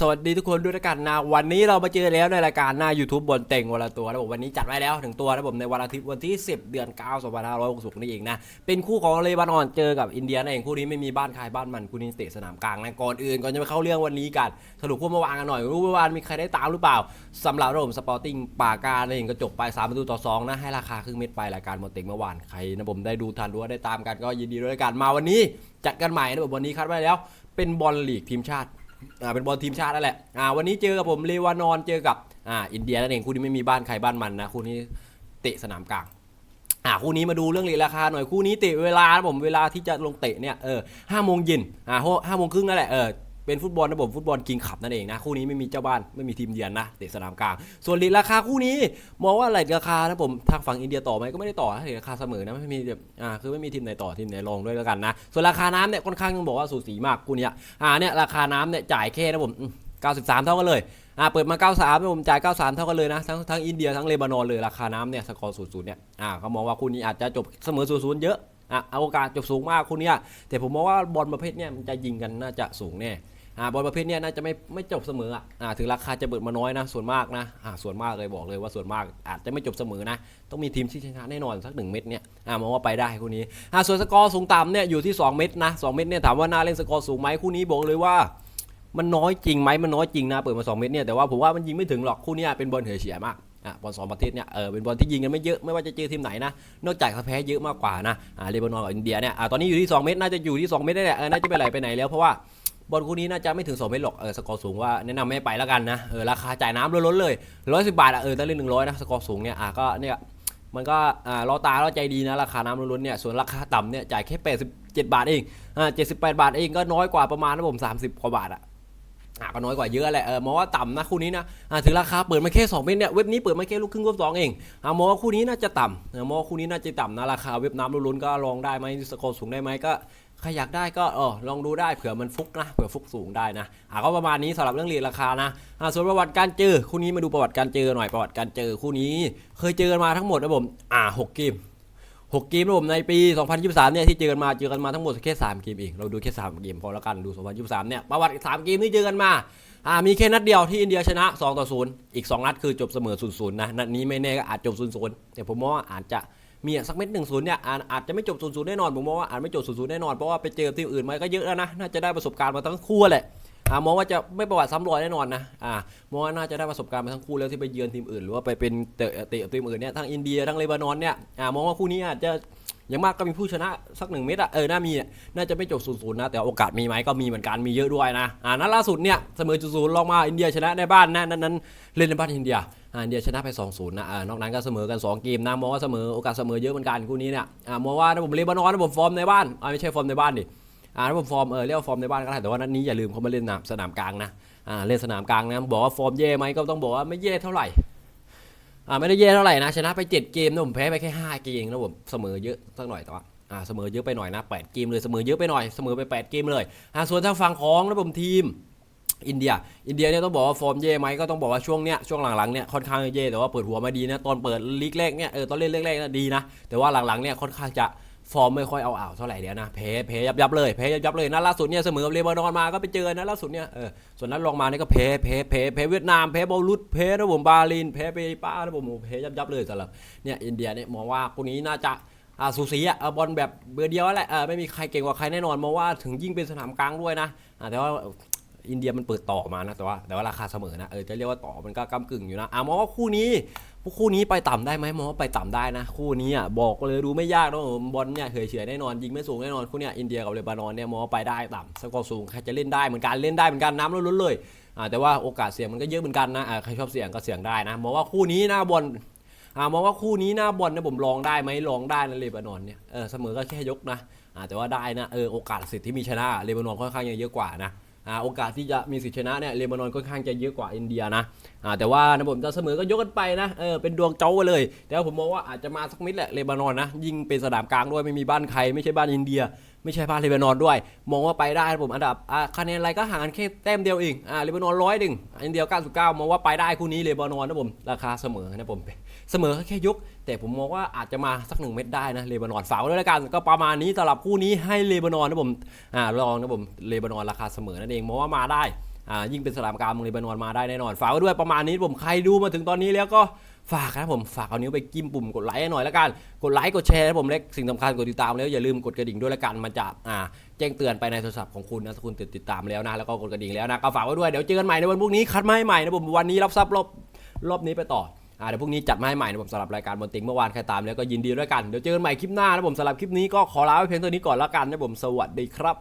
สวัสดีทุกคนด้วยกันนะ วันนี้เรามาเจอแล้วในรายการหน้า YouTube บนเต็งวันละตัวนะผมวันนี้จัดไว้แล้วถึงตัวนะผมในวันอาทิตย์วันที่ 10 เดือน 9 2566นี่เองนะ เป็นคู่ของเลบานอนเจอกับอินเดียนั่นเองคู่นี้ไม่มีบ้านใครบ้านมันคู่นี้เตะสนามกลางนะก่อนอื่นก่อนจะไปเข้าเรื่องวันนี้กันสรุปคู่เมื่อวานกันหน่อยรู้เมื่อวานมีใครได้ตามหรือเปล่าสำหรับระบบสปอร์ติ้งปากานั่นเองก็จบไป3ประตูต่อ2นะให้ราคาครึ่งเม็ดไปรายการบนเต็งเมื่อวานใครนะผมได้ดูทันหรือว่าได้ตามกันก็ยินดีด้วยกันมาวันนี้ จัดกันใหม่นะผมวันนี้คัดไว้แล้วเป็นบอลลีกทีมชาติ อ่าเป็นบอลทีมชาตินั่นแหละอ่าวันนี้เจอกับผมเลวานอนเจอกับอ่าอินเดียนั่นเองคู่นี้ไม่มีบ้านใครบ้านมันนะคู่นี้เตะสนามกลางอ่าคู่นี้มาดูเรื่องเรีราคาหน่อยคู่นี้เตะเวลาผมเวลาที่จะลงเตะเนี่ยเออห้าโมงเย็นอ่าห้าโมงครึ่งนั่นแหละเออ เป็นฟุตบอลนะผมฟุตบอลกิงขับนั่นเองนะคู่นี้ไม่มีเจ้าบ้านไม่มีทีมเยือนนะเตะสนามกลาง ส่วนเหรีราคาคู่นี้มองว่าเหรียญราคานะผมทางฝั่งอินเดียต่อไหมก็ไม่ได้ต่อนะเหรียญราคาเสมอนะไม่มีแบบอ่าคือไม่มีทีมไหนต่อทีมไหนรองด้วยแล้วกันนะส่วนราคาน้ำเนี่ยค่อนข้างต้องบอกว่าสูสีมากคู่นี้อ่าเนี่ยราคาน้ำเนี่ยจ่ายแค่นะผม93 เท่ากันเลย อ่า เปิดมา 93นะผมจ่าย 93 เท่ากันเลยนะ ทั้งทั้งอินเดียทั้งเลบานอนเลยราคาน้ำเนี่ย สกอร์0-0เนี่ย อ่าเขามองว่าคู่นี้อาจจะจบเสมอ0-0เยอะ อะเอาโอกาสจบสูงมากคู่นี้แต่ผมมองว่าบอลประเภทเนี้ยมันจะยิงกันน่าจะสูงแน่ อ่าบอลประเภทเนี้ยน่าจะไม่ไม่จบเสมออะอ่าถึงราคาจะเปิดมาน้อยนะ ส่วนมากนะอ่าส่วนมากเลยบอกเลยว่าส่วนมากอาจจะไม่จบเสมอนะ ต้องมีทีมที่ชนะแน่นอนสักหนึ่งเม็ดเนี่ยอ่ามองว่าไปได้คู่นี้อ่าส่วนสกอร์สูงต่ำเนี่ยอยู่ที่ 2 เม็ดนะ2เม็ดเนี่ยถามว่าน่าเล่นสกอร์สูงไหมคู่นี้บอกเลยว่ามันน้อยจริงไหมมันน้อยจริงนะเปิดมา 2 เม็ดเนี่ยแต่ว่าผมว่ามันยิงไม่ถึงหรอกคู่นี้เป็นบอลเฉยเฉียมากอะบอลสองประเทศเนี่ยเออเป็นบอลที่ยิงกันไม่เยอะไม่ว่าจะเจอทีมไหนนะนอกจากเขาแพ้เยอะมากกว่านะอ่าเลบานอนกับอินเดียเนี่ยอ่าตอนนี้อยู่ที่ 2 เม็ดน่าจะอยู่ที่ 2 เม็ดได้แหละเออน่าจะไปไหลไปไหนแล้วเพราะว่า บอลคู่นี้น่าจะไม่ถึง2เมตรหรอกเออสกอร์สูงว่าแนะนำไม่ไปแล้วกันนะเออราคาจ่ายน้ำล้นๆเลย110บาทอะเออถ้าเล่น100นะสกอร์สูงเนี่ยอะก็เนี่ยมันก็อ่าเราตาเราใจดีนะราคาน้ำล้นๆเนี่ยส่วนราคาต่ำเนี่ยจ่ายแค่87บาทเองอ่า78บาทเองก็น้อยกว่าประมาณนะผม30กว่าบาทอะ อะก็น้อยกว่าเยอะแหละเออมองว่าต่ำนะคู่นี้นะอ่าถึงราคาเปิดมาแค่2เม็ดเนี่ยเว็บนี้เปิดมาแค่ลูกครึ่งเว็บสองเองอ่ามองว่าคู่นี้น่าจะต่ำเออมองว่าคู่นี้น่าจะต่ำนะราคาเว็บน้ำล้นๆก็ลองได้ไหมสกอร์สูงได้ไหมก็ใครอยากได้ก็เออลองดูได้เผื่อมันฟุกนะเผื่อฟุกสูงได้นะอ่าก็ประมาณนี้สำหรับเรื่องเรียญราคานะอ่าส่วนประวัติการเจอคู่นี้มาดูประวัติการเจอหน่อยประวัติการเจอคู่นี้ เคยเจอกันมาทั้งหมดนะผมอ่าหกเกม หกเกมนะผมในปี 2023 เนี่ยที่เจอกันมาเจอกันมาทั้งหมดแค่ 3 เกมเองเราดูแค่ 3 เกมพอแล้วกันดู 2023 เนี่ยประวัติ 3 เกมที่เจอกันมาอ่ามีแค่นัดเดียวที่อินเดียชนะ 2 ต่อ 0 อีก 2 นัดคือจบเสมอ 0-0 นะ นัดนี้ไม่แน่ก็อาจจบ 0-0 แต่ผมมองว่าอาจจะมีสักเม็ด1-0เนี่ยอาจอาจจะไม่จบ0-0แน่นอนผมมองว่าอาจไม่จบ0-0แน่นอนเพราะว่าไปเจอทีมอื่นมาก็เยอะแล้วนะน่าจะได้ประสบการณ์มาทั้งคู่แหละ อ่ามองว่าจะไม่ประวัติซ้ำรอยแน่นอนนะอ่ามองว่าน่าจะได้ประสบการณ์มาทั้งคู่แล้วที่ไปเยือนทีมอื่น หรือว่าไปเป็นเตะเตะทีมอื่นเนี่ยทั้งอินเดียทั้งเลบานอนเนี่ยอ่ามองว่าคู่นี้อาจจะอย่างมากก็มีผู้ชนะสักหนึ่งเม็ดอะเออน่ามีน่าจะไม่จบศูนย์ศูนย์นะแต่โอกาสมีไหมก็มีเหมือนกันมีเยอะด้วยนะอ่านัดล่าสุดเนี่ยเสมอจุดศูนย์ลองมาอินเดียชนะในบ้านนะนั้นนั้นเล่นในบ้านอินเดียอ่าอินเดียชนะไป2-0นะอ่านอกนั้นก็เสมอกัน 2 เกมนะมองว่าเสมอโอกาสเสมอเยอะเหมือนกันคู่นี้เนี่ยอ่ามองว่านะผมเลบานอนนะผมฟอร์มในบ้านอ่าไม่ใช่ฟอร์มในบ้านดิ อ่าถ้าผมฟอร์มเออเรียกว่าฟอร์มในบ้านก็ได้แต่ว่านัดนี้อย่าลืมเขามาเล่นสนามสนามกลางนะอ่าเล่นสนามกลางนะบอกว่าฟอร์มแย่ไหมก็ต้องบอกว่าไม่แย่เท่าไหร่อ่าไม่ได้แย่เท่าไหร่นะชนะไป 7 เกมนะผมแพ้ไปแค่5เกมนะผมเสมอเยอะสักหน่อยแต่ว่าอ่าเสมอเยอะไปหน่อยนะ8เกมเลยเสมอเยอะไปหน่อยเสมอไป 8 เกมเลยอ่าส่วนทางฝั่งของนะผมทีมอินเดีย อินเดียเนี่ยต้องบอกว่าฟอร์มเย่ไหมก็ต้องบอกว่าช่วงเนี้ยช่วงหลังๆเนี่ยค่อนข้างเย่แต่ว่าเปิดหัวมาดีนะตอนเปิดลีกแรกเนี่ยเออตอนเล่นแรกๆนะดีนะแต่ว่าหลังๆเนี่ยค่อนข้างจะ ฟอร์มไม่ค่อยเอาอ่าวเท่าไหร่เดียวนะแพ้แพ้ยับยับเลยแพ้ยับยับเลยนัดล่าสุดเนี่ยเสมอกับเลบานอนมาก็ไปเจอนะล่าสุดเนี่ยเออส่วนนัดรองมาเนี่ยก็แพ้แพ้แพ้แพ้เวียดนามแพ้บอลลุดแพ้นะผมบาลินแพ้ไปป้านะผมโอ้โหแพ้ยับยับเลยสำหรับเนี่ยอินเดียเนี่ยมองว่าคนนี้น่าจะอ่าสูสีอะเอาบอลแบบเบอร์เดียวแหละเออไม่มีใครเก่งกว่าใครแน่นอนมองว่าถึงยิ่งเป็นสนามกลางด้วยนะอ่าแต่ว่า อินเดียมันเปิดต่อมานะแต่ว่าแต่ว่าราคาเสมอนะเออจะเรียกว่าต่อมันก็กำกึ่งอยู่นะอ่ามองว่าคู่นี้คู่นี้ไปต่ำได้ไหมมองว่าไปต่ำได้นะ คู่นี้อะบอกเลยดูไม่ยากนะบอลเนี่ยเฉยๆแน่นอนยิงไม่สูงแน่นอนคู่เนี้ยอินเดียกับเลบานอนเนี่ยมองว่าไปได้ต่ำสกอร์สูงใครจะเล่นได้เหมือนกันเล่นได้เหมือนกันน้ำล้นเลยอ่าแต่ว่าโอกาสเสี่ยงมันก็เยอะเหมือนกันนะอ่าใครชอบเสี่ยงก็เสี่ยงได้นะมองว่าคู่นี้หน้าบอลอ่ามองว่าคู่นี้หน้าบอลเนี่ยผมลองได้ไหมลองได้นะเลบานอนเนี่ยเออเสมอก็แค่ยกนะอ่าแต่ว่าได้นะเออโอกาสสิทธิ์ที่มีชนะเลบานอนค่อนข้างเยอะกว่านะ โอกาสที่จะมีสิทธิชนะเนี่ยเลบานอนค่อนข้างจะเยอะกว่าอินเดียนะแต่ว่านะผมจะเสมอก็ยกกันไปนะเออเป็นดวงเจ้าไปเลย แต่ผมมองว่าอาจจะมาสักมิดแหละเลบานอนนะยิงเป็นสนามกลางด้วยไม่มีบ้านใครไม่ใช่บ้านอินเดียไม่ใช่พาเลบานอนด้วย มองว่าไปได้ผมอันดับอ่าคะแนนอะไรก็ห่างกันแค่แต้มเดียวเองอ่าเลบานอนร้อยหนึ่งอันเดียว 99 มองว่าไปได้คู่นี้เลบานอนนะผมราคาเสมอนะผมเสมอแค่ยก แต่ผมมองว่าอาจจะมาสักหนึ่งเม็ดได้นะเลบานอนฝากไว้ด้วยละกันก็ประมาณนี้สำหรับคู่นี้ให้เลบานอนนะผมอ่าลองนะผมเลบานอนราคาเสมอนั่นเองมองว่ามาได้ ยิ่งเป็นสลามกลางเมืองเลบานอนมาได้แน่นอน ฝากไว้ด้วยประมาณนี้ผมใครดูมาถึงตอนนี้แล้วก็ฝากนะครับผมฝากเอานิ้วไปจิ้มปุ่มกดไลค์หน่อยละกัน กดไลค์กดแชร์ให้ผมเล็กสิ่งสำคัญกดติดตามแล้วอย่าลืมกดกระดิ่งด้วยละกันมันจะอ่าแจ้งเตือนไปในโทรศัพท์ของคุณนะถ้าคุณติดติดตามแล้วนะ แล้วก็กดกระดิ่งแล้วนะก็ฝากไว้ด้วยเดี๋ยวเจอกันใหม่ในวันพรุ่งนี้คัดมาให้ใหม่นะผมวันนี้รับทรัพย์รอบรอบนี้ไปต่ออ่าเดี๋ยวพรุ่งนี้จัดมาให้ใหม่นะผมสำหรับรายการบนติงเมื่อวานใครตามแล้วก็ยินดีด้วยกันเดี๋ยวเจอกันใหม่คลิปหน้านะผมสำหรับคลิปนี้ก็ขอลาไว้เพียงเท่านี้ก่อนละกันนะผมสวัสดีครับ